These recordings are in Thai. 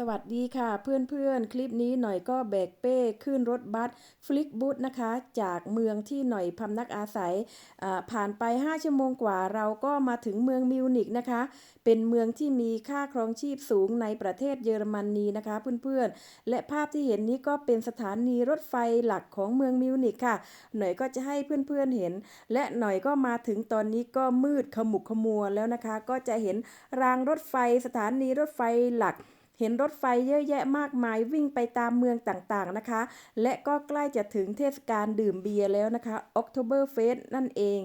สวัสดีค่ะเพื่อนๆ คลิปนี้หน่อยก็แบกเป้ขึ้นรถบัสฟลิกบูธนะคะ จากเมืองที่หน่อยพำนักอาศัยผ่านไป 5 ชั่วโมงกว่าเราก็มาถึงเมืองมิวนิกนะคะ เป็นเมืองที่มีค่าครองชีพสูงในประเทศเยอรมนีนะคะเพื่อนๆ และภาพที่เห็นนี้ก็เป็นสถานีรถไฟหลักของเมืองมิวนิกค่ะ หน่อยก็จะให้เพื่อนๆเห็น และหน่อยก็มาถึงตอนนี้ก็มืดขมุกขมัวแล้วนะคะ ก็จะเห็นรางรถไฟสถานีรถไฟหลัก เห็นรถไฟเยอะแยะมากมายวิ่งไปตามเมืองต่างๆนะคะ และก็ใกล้จะถึงเทศกาลดื่มเบียร์แล้วนะคะ October Fest นั่นเอง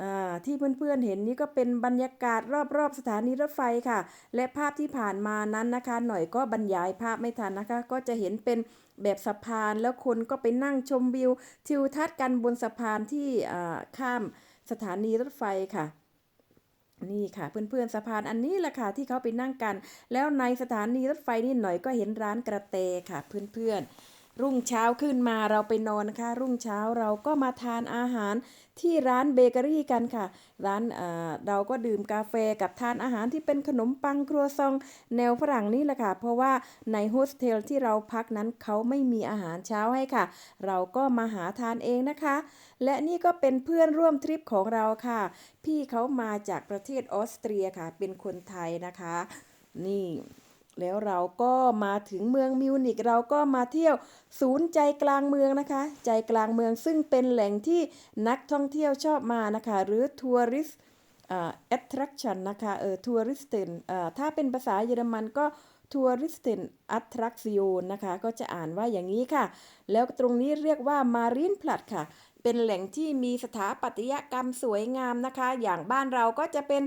อาที่เพื่อนๆเห็นนี่ก็เป็นบรรยากาศรอบๆสถานีรถไฟค่ะ และภาพที่ผ่านมานั้นนะคะ หน่อยก็บรรยายภาพไม่ทันนะคะ ก็จะเห็นเป็นแบบสะพานแล้วคนก็ไปนั่งชมวิวทิวทัศน์กันบนสะพานที่อ่าข้ามสถานีรถไฟค่ะ นี่ค่ะเพื่อนๆสะพานอันนี้แหละค่ะที่เขาไปนั่งกัน แล้วในสถานีรถไฟนี่หน่อยก็เห็นร้านกระเตค่ะเพื่อนๆ รุ่งเช้าขึ้นมาเราไปนอนนะคะ รุ่งเช้าเราก็มาทานอาหารที่ร้านเบเกอรี่กันค่ะ ร้านเอ่อเราก็ดื่มกาแฟกับทานอาหารที่เป็นขนมปังครัวซอง แนวฝรั่งนี่แหละค่ะ เพราะว่าในโฮสเทลที่เราพักนั้นเขาไม่มีอาหารเช้าให้ค่ะ เราก็มาหาทานเองนะคะ และนี่ก็เป็นเพื่อนร่วมทริปของเราค่ะ พี่เขามาจากประเทศออสเตรียค่ะ เป็นคนไทยนะคะ นี่ แล้วเราก็มาถึงเมืองมิวนิกเราก็มาเที่ยวศูนย์ใจกลางเมืองนะคะ ใจกลางเมืองซึ่งเป็นแหล่งที่นักท่องเที่ยวชอบมานะคะ หรือทัวริสอ่า attraction นะคะเออ touristen อ่าถ้าเป็นภาษาเยอรมันก็ touristen attraction นะคะ ก็จะอ่านว่าอย่างนี้ค่ะ แล้วตรงนี้เรียกว่า Marine Platz ค่ะ เป็นแหล่งที่มีสถาปัตยกรรมสวยงามนะคะ อย่างบ้านเราก็จะเป็น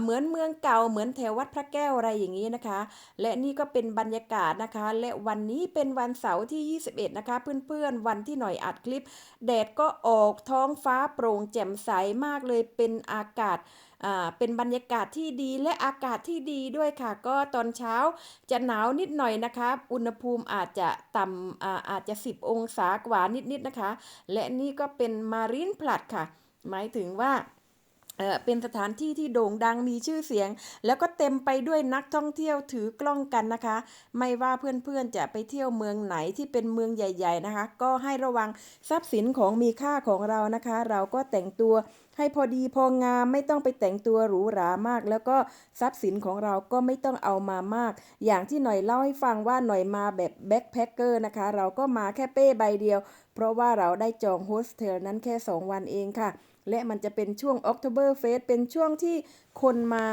เหมือนเมืองเก่าเหมือนแถววัดพระแก้วอะไรอย่างนี้นะคะ และนี่ก็เป็นบรรยากาศนะคะ และวันนี้เป็นวันเสาร์ที่ 21 นะคะ เพื่อนๆ วันที่หน่อยอัดคลิป แดดก็ออกท้องฟ้าโปร่งแจ่มใสมากเลยเป็นอากาศ เป็นบรรยากาศที่ดีและอากาศที่ดีด้วยค่ะ ก็ตอนเช้าจะหนาวนิดหน่อยนะคะอุณหภูมิอาจจะต่ำอาอาจจะ 10 องศากว่านิดๆนะคะ และนี่ก็เป็นมารีนพลัดค่ะ หมายถึงว่าเป็นสถานที่ที่โด่งดังมีชื่อเสียง แล้วก็เต็มไปด้วยนักท่องเที่ยวถือกล้องกันนะคะ ไม่ว่าเพื่อนๆจะไปเที่ยวเมืองไหนที่เป็นเมืองใหญ่ ๆนะคะ ก็ให้ระวังทรัพย์สินของมีค่าของเรานะคะ เราก็แต่งตัว ให้พอดีพองามไม่ต้องไปแต่งตัวหรูหรามาก แล้วก็ทรัพย์สินของเราก็ไม่ต้องเอามามาก อย่างที่หน่อยเล่าให้ฟังว่าหน่อยมาแบบแบ็คแพคเกอร์นะคะ เราก็มาแค่เป้ใบเดียว เพราะว่าเราได้จองโฮสเทลนั้นแค่ 2 วันเองค่ะ และมันจะเป็นช่วง October Fest เป็นช่วงที่คนมา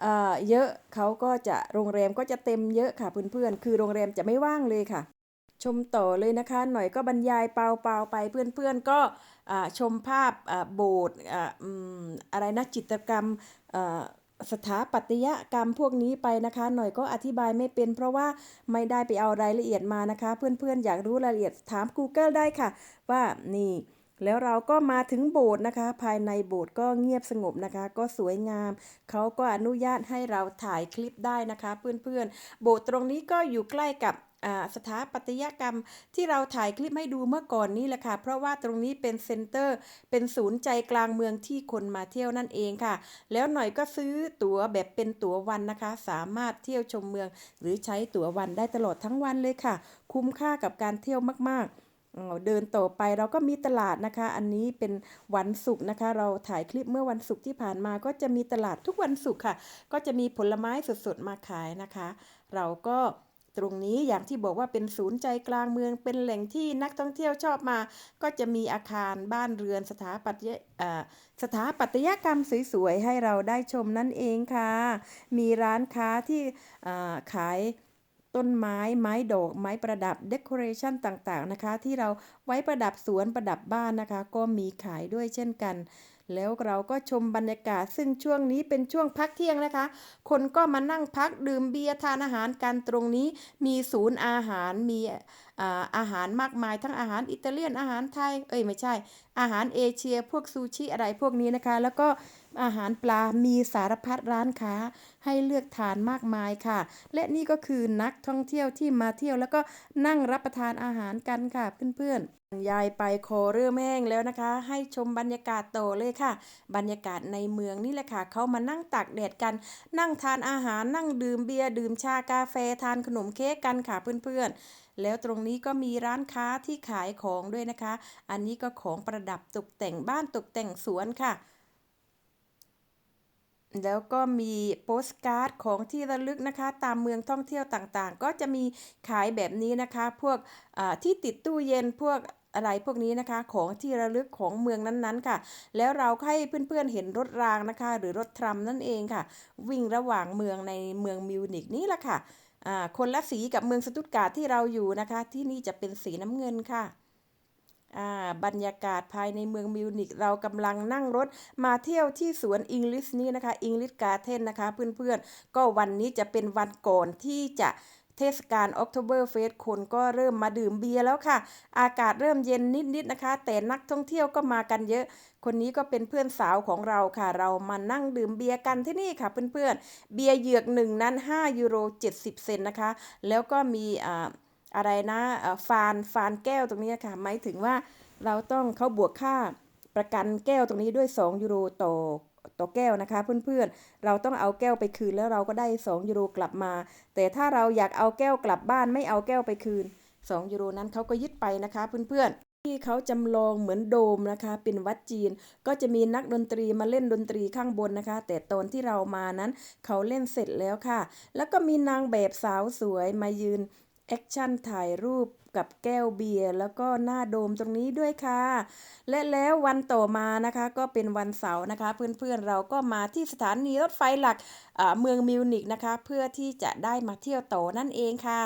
เอ่อเยอะเขาก็จะโรงแรมก็จะเต็มเยอะค่ะเพื่อนๆ คือโรงแรมจะไม่ว่างเลยค่ะ ชมต่อเลยนะคะ หน่อยก็บรรยายเปล่าๆไปเพื่อนๆก็ ชมภาพโบสถ์อะไรนะจิตรกรรมสถาปัตยกรรมพวกนี้ไปนะคะ หน่อยก็อธิบายไม่เป็น เพราะว่าไม่ได้ไปเอารายละเอียดมานะคะ เพื่อนๆ อยากรู้รายละเอียดถาม Google ได้ค่ะ ว่านี่แล้วเราก็มาถึงโบสถ์นะคะ ภายในโบสถ์ก็เงียบสงบนะคะ ก็สวยงาม เขาก็อนุญาตให้เราถ่ายคลิปได้นะคะ เพื่อนๆ โบสถ์ตรงนี้ก็อยู่ใกล้กับ สถาปัตยกรรมที่เราถ่ายคลิปให้ดูเมื่อก่อนนี้แหละค่ะ เพราะว่าตรงนี้เป็นเซ็นเตอร์ เป็นศูนย์ใจกลางเมืองที่คนมาเที่ยวนั่นเองค่ะ แล้วหน่อยก็ซื้อตั๋วแบบเป็นตั๋ววันนะคะ สามารถเที่ยวชมเมือง หรือใช้ตั๋ววันได้ตลอดทั้งวันเลยค่ะ คุ้มค่ากับการเที่ยวมาก ๆเดินต่อไปเราก็มีตลาดนะคะ อันนี้เป็นวันศุกร์นะคะ เราถ่ายคลิปเมื่อวันศุกร์ที่ผ่านมาก็จะมีตลาดทุกวันศุกร์ค่ะ ก็จะมีผลไม้สดๆมาขายนะคะ เราก็ ตรงนี้อย่างที่บอกว่าเป็นศูนย์ใจกลางเมืองเป็นแหล่งที่นักท่องเที่ยวชอบมา ก็จะมีอาคารบ้านเรือนสถาปัตยอ่าสถาปัตยกรรมสวยๆให้เราได้ชมนั่นเองค่ะ มีร้านค้าที่ขายต้นไม้ไม้ดอกไม้ประดับเด o อเรชันต่างๆนะคะ ที่เราไว้ประดับสวนประดับบ้านนะคะ ก็มีขายด้วยเช่นกัน แล้วเราก็ชมบรรยากาศ ซึ่งช่วงนี้เป็นช่วงพักเที่ยงนะคะ คนก็มานั่งพักดื่มเบียร์ทานอาหารกันตรงนี้ มีศูนย์อาหารมีอาหารมากมายทั้งอาหารอิตาเลียนอาหารไทย เอ้ยไม่ใช่ อาหารเอเชียพวกซูชิอะไรพวกนี้นะคะ แล้วก็อาหารปลา มีสารพัดร้านค้า ให้เลือกทานมากมายค่ะ และนี่ก็คือนักท่องเที่ยวที่มาเที่ยว แล้วก็นั่งรับประทานอาหารกันค่ะเพื่อนๆ ยายไปโคเรือแม่งแล้วนะคะ ให้ชมบรรยากาศโตเลยค่ะ บรรยากาศในเมืองนี่แหละค่ะ เขามานั่งตากแดดกัน นั่งทานอาหาร นั่งดื่มเบียร์ ดื่มชากาแฟ ทานขนมเค้กกันค่ะเพื่อนๆแล้วตรงนี้ก็มีร้านค้าที่ขายของด้วยนะคะ อันนี้ก็ของประดับตกแต่งบ้านตกแต่งสวนค่ะแล้วก็มีโปสการ์ดของที่ระลึกนะคะ ตามเมืองท่องเที่ยวต่างๆ ก็จะมีขายแบบนี้นะคะ พวกที่ติดตู้เย็นพวกอะไรพวกนี้นะคะของที่ระลึกของเมืองนั้นๆค่ะ แล้วเราให้เพื่อนๆเห็นรถรางนะคะ หรือรถทรัมนั่นเองค่ะ วิ่งระหว่างเมืองในเมืองมิวนิกนี่แหละค่ะ คนละสีกับเมืองสตุตการ์ทที่เราอยู่นะคะ ที่นี่จะเป็นสีน้ำเงินค่ะบรรยากาศภายในเมืองมิวนิกเรากำลังนั่งรถมาเที่ยวที่สวนอิงลิสนี้นะคะอิงลิสการ์เทนนะคะเพื่อนๆ ก็วันนี้จะเป็นวันก่อนที่จะ ทศกาล October Fest คนก็เริ่มมาดื่มเบียร์แล้วค่ะ อากาศเริ่มเย็นนิดๆนะคะ แต่นักท่องเที่ยวก็มากันเยอะ คนนี้ก็เป็นเพื่อนสาวของเราค่ะ เรามานั่งดื่มเบียร์กันที่นี่ค่ะเพื่อนๆ เบียร์เหยือกหนึ่งนั้น 5 ยูโร 70 เซนนะคะ แล้วก็มีอ่าอะไรนะฟานฟานแก้วตรงนี้ค่ะ หมายถึงว่าเราต้องเขาบวกค่าประกันแก้วตรงนี้ด้วย 2 ยูโรต่อ ต่อแก้วนะคะ เพื่อนๆ เราต้องเอาแก้วไปคืนแล้วเราก็ได้ 2 ยูโรกลับมา แต่ถ้าเราอยากเอาแก้วกลับบ้านไม่เอาแก้วไปคืน 2 ยูโรนั้นเขาก็ยึดไปนะคะเพื่อนๆที่เขาจำลองเหมือนโดมนะคะเป็นวัดจีน ก็จะมีนักดนตรีมาเล่นดนตรีข้างบนนะคะ แต่ตอนที่เรามานั้นเขาเล่นเสร็จแล้วค่ะ แล้วก็มีนางแบบสาวสวยมายืนแอคชั่นถ่ายรูป กับแก้วเบียร์แล้วก็หน้าโดมตรงนี้ด้วยค่ะ และแล้ววันต่อมานะคะก็เป็นวันเสาร์นะคะ เพื่อนๆเราก็มาที่สถานีรถไฟหลักอ่าเมืองมิวนิกนะคะ เพื่อที่จะได้มาเที่ยวต่อนั่นเองค่ะ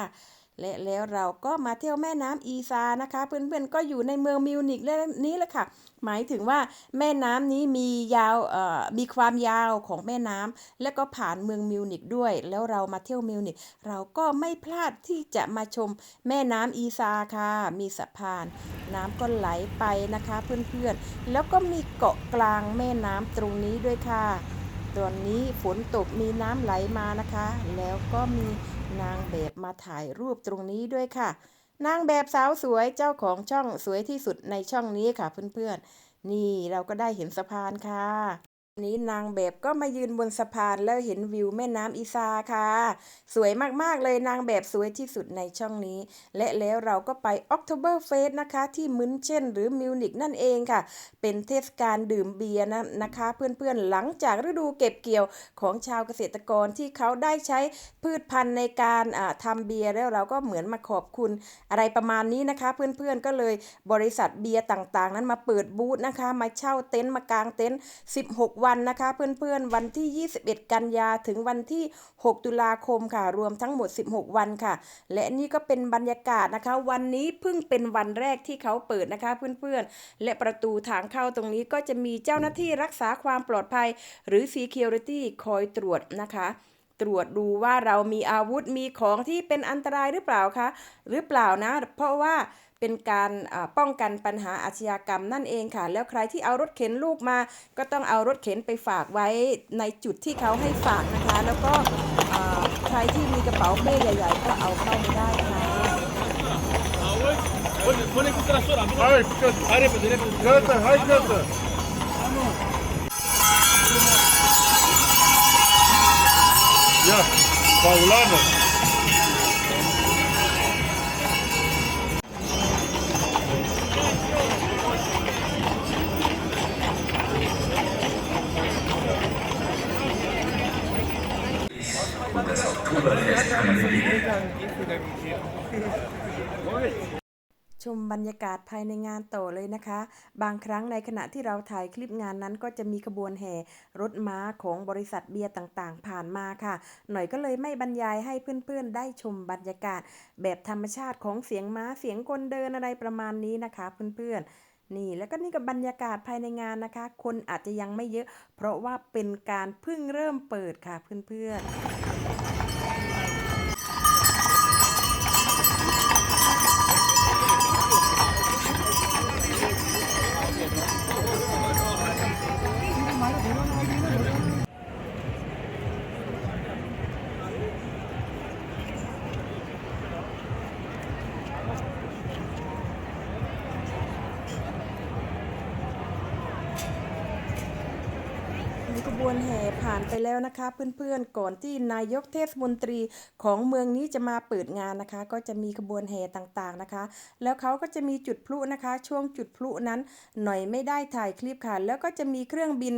และแล้วเราก็มาเที่ยวแม่น้ำอีซานะคะ เพื่อนๆก็อยู่ในเมืองมิวนิกและนี้แหละค่ะ หมายถึงว่าแม่น้ำนี้มียาวเอ่อมีความยาวของแม่น้ำและก็ผ่านเมืองมิวนิกด้วย แล้วเรามาเที่ยวมิวนิกเราก็ไม่พลาดที่จะมาชมแม่น้ำอีซาค่ะ มีสะพาน น้ำก็ไหลไปนะคะเพื่อนๆ แล้วก็มีเกาะกลางแม่น้ำตรงนี้ด้วยค่ะ ตอนนี้ฝนตกมีน้ำไหลมานะคะ แล้วก็มี นางแบบมาถ่ายรูปตรงนี้ด้วยค่ะ นางแบบสาวสวยเจ้าของช่องสวยที่สุดในช่องนี้ค่ะเพื่อนๆ นี่เราก็ได้เห็นสะพานค่ะ นี้นางแบบก็มายืนบนสะพานแล้วเห็นวิวแม่น้ำอีซาค่ะ สวยมากๆเลยนางแบบสวยที่สุดในช่องนี้ และแล้วเราก็ไป October Fest นะคะ ที่มุนเช่นหรือมิวนิกนั่นเองค่ะ เป็นเทศกาลดื่มเบียร์นะนะคะ เพื่อนๆหลังจากฤดูเก็บเกี่ยวของชาวเกษตรกรที่เขาได้ใช้พืชพันธุ์ในการทำเบียร์แล้วเราก็เหมือนมาขอบคุณอะไรประมาณนี้นะคะ เพื่อนๆก็เลยบริษัทเบียร์ต่างๆ นั้นมาเปิดบูธนะคะ มาเช่าเต็นท์มากางเต็นท์16วันนะคะเพื่อนๆ วันที่ 21 กันยาถึงวันที่ 6 ตุลาคมค่ะ รวมทั้งหมด 16 วันค่ะ และนี่ก็เป็นบรรยากาศนะคะ วันนี้เพิ่งเป็นวันแรกที่เขาเปิดนะคะเพื่อนๆ และประตูทางเข้าตรงนี้ก็จะมีเจ้าหน้าที่รักษาความปลอดภัย หรือ Security คอยตรวจนะคะตรวจดูว่าเรามีอาวุธมีของที่เป็นอันตรายหรือเปล่าคะหรือเปล่านะ เพราะว่า เป็นการป้องกันปัญหาอาชญากรรมนั่นเองค่ะ แล้วใครที่เอารถเข็นลูกมา ก็ต้องเอารถเข็นไปฝากไว้ในจุดที่เขาให้ฝากนะคะ แล้วก็ใครที่มีกระเป๋าเป้ใหญ่ ๆ ก็เอาเข้าไม่ได้ค่ะ Hayır, dikkat. Dikkat, hayır, dikkat. Ya, Paulano. und das ชมบรรยากาศภายในงานต่อเลยนะคะ บางครั้งในขณะที่เราถ่ายคลิปงานนั้นก็จะมีขบวนแห่รถม้าของบริษัทเบียร์ต่างๆ ผ่านมาค่ะ หน่อยก็เลยไม่บรรยายให้เพื่อนๆ ได้ชมบรรยากาศ แบบธรรมชาติของเสียงม้าเสียงคนเดินอะไรประมาณนี้นะคะเพื่อนๆนี่แล้วก็นี่กับบรรยากาศภายในงานนะคะ คนอาจจะยังไม่เยอะ เพราะว่าเป็นการเพิ่งเริ่มเปิดค่ะเพื่อนๆ ผ่านไปแล้วนะคะเพื่อนๆ ก่อนที่นายกเทศมนตรีของเมืองนี้จะมาเปิดงานนะคะ ก็จะมีขบวนแห่ต่างๆนะคะ แล้วเขาก็จะมีจุดพลุนะคะ ช่วงจุดพลุนั้นหน่อยไม่ได้ถ่ายคลิปค่ะ แล้วก็จะมีเครื่องบิน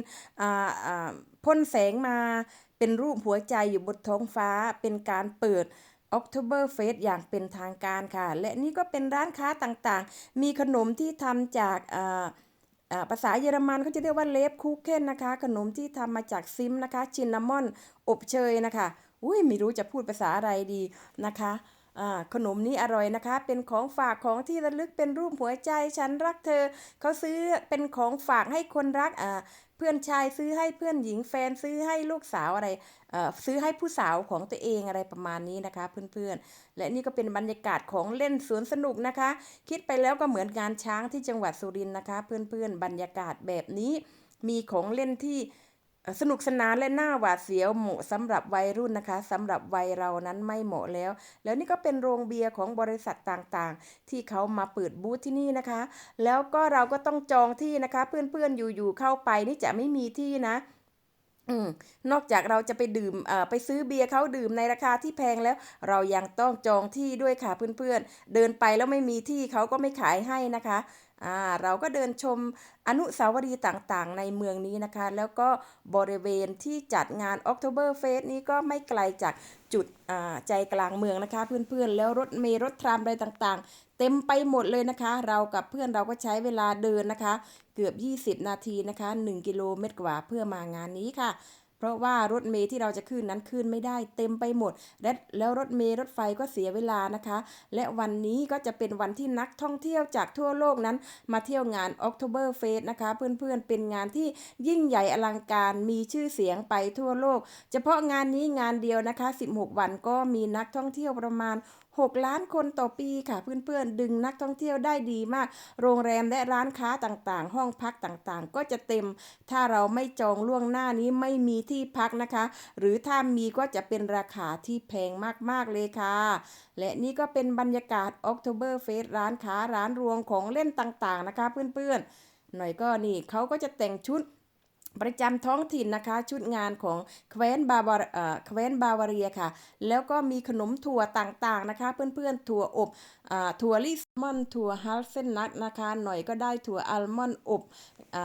พ่นแสงมาเป็นรูปหัวใจอยู่บนท้องฟ้าเป็นการเปิด October Fest อย่างเป็นทางการค่ะ และนี่ก็เป็นร้านค้าต่างๆ มีขนมที่ทำจากอ่า ภาษาเยอรมันเขาจะเรียกว่าเลฟคุกเคนนะคะ ขนมที่ทำมาจากซิมนะคะชินนามอนอบเชยนะคะอุ้ยไม่รู้จะพูดภาษาอะไรดีนะคะขนมนี้อร่อยนะคะ เป็นของฝากของที่ระลึกเป็นรูปหัวใจฉันรักเธอ เขาซื้อเป็นของฝากให้คนรักอ่า เพื่อนชายซื้อให้เพื่อนหญิงแฟนซื้อให้ลูกสาวอะไรเอ่อซื้อให้ผู้สาวของตัวเองอะไรประมาณนี้นะคะ เพื่อนๆ และนี่ก็เป็นบรรยากาศของเล่นสวนสนุกนะคะ คิดไปแล้วก็เหมือนงานช้างที่จังหวัดสุรินทร์นะคะ เพื่อนๆ บรรยากาศแบบนี้มีของเล่นที่ สนุกสนานและน่าหวาดเสียวเหมาะสำหรับวัยรุ่นนะคะสำหรับวัยเรานั้นไม่เหมาะแล้ว แล้วนี่ก็เป็นโรงเบียร์ของบริษัทต่างๆ ที่เขามาเปิดบูธที่นี่นะคะ แล้วก็เราก็ต้องจองที่นะคะ เพื่อนๆอยู่ๆเข้าไปนี่จะไม่มีที่นะอนอกจากเราจะไปดื่มเอ่อไปซื้อเบียร์เขาดื่มในราคาที่แพงแล้ว เรายังต้องจองที่ด้วยค่ะเพื่อนๆ เดินไปแล้วไม่มีที่เขาก็ไม่ขายให้นะคะ อ่าเราก็เดินชมอนุสาวรีย์ต่างๆ ในเมืองนี้นะคะ แล้วก็บริเวณที่จัดงาน October Fest นี้ก็ไม่ไกลจากจุดอ่าใจกลางเมืองนะคะเพื่อนๆ แล้วรถเมล์รถทรามอะไรต่างๆ เต็มไปหมดเลยนะคะ เรากับเพื่อนเราก็ใช้เวลาเดินนะคะ เกือบ 20 นาทีนะคะ 1 กิโลเมตรกว่าเพื่อมางานนี้ค่ะ เพราะว่ารถเมล์ที่เราจะขึ้นนั้นขึ้นไม่ได้เต็มไปหมด และแล้วรถเมล์รถไฟก็เสียเวลานะคะ และวันนี้ก็จะเป็นวันที่นักท่องเที่ยวจากทั่วโลกนั้น มาเที่ยวงาน October Fest นะคะ เพื่อนๆเป็นงานที่ยิ่งใหญ่อลังการมีชื่อเสียงไปทั่วโลก เฉพาะงานนี้งานเดียวนะคะ 16 วันก็มีนักท่องเที่ยวประมาณ 6 ล้านคนต่อปีค่ะเพื่อนๆ ดึงนักท่องเที่ยวได้ดีมาก โรงแรมและร้านค้าต่างๆ ห้องพักต่างๆ ก็จะเต็ม ถ้าเราไม่จองล่วงหน้านี้ไม่มีที่พักนะคะ หรือถ้ามีก็จะเป็นราคาที่แพงมากๆเลยค่ะ และนี่ก็เป็นบรรยากาศ October Fest ร้านค้าร้านรวงของเล่นต่างๆนะคะ เพื่อนๆ หน่อยก็นี่เขาก็จะแต่งชุด ประจำท้องถิ่นนะคะ ชุดงานของแคว้นบาวาเอ่อแคว้นบาวาเรียค่ะ แล้วก็มีขนมถั่วต่างๆนะคะ เพื่อนๆถั่วอบอถั่วลิสมอนถั่วฮัลเซนนัทนะคะ หน่อยก็ได้ถั่วอัลมอนด์อบอ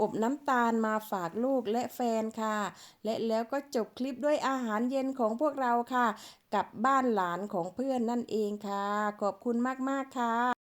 อบน้ำตาลมาฝากลูกและแฟนค่ะ และแล้วก็จบคลิปด้วยอาหารเย็นของพวกเราค่ะ กับบ้านหลานของเพื่อนนั่นเองค่ะ ขอบคุณมากๆค่ะ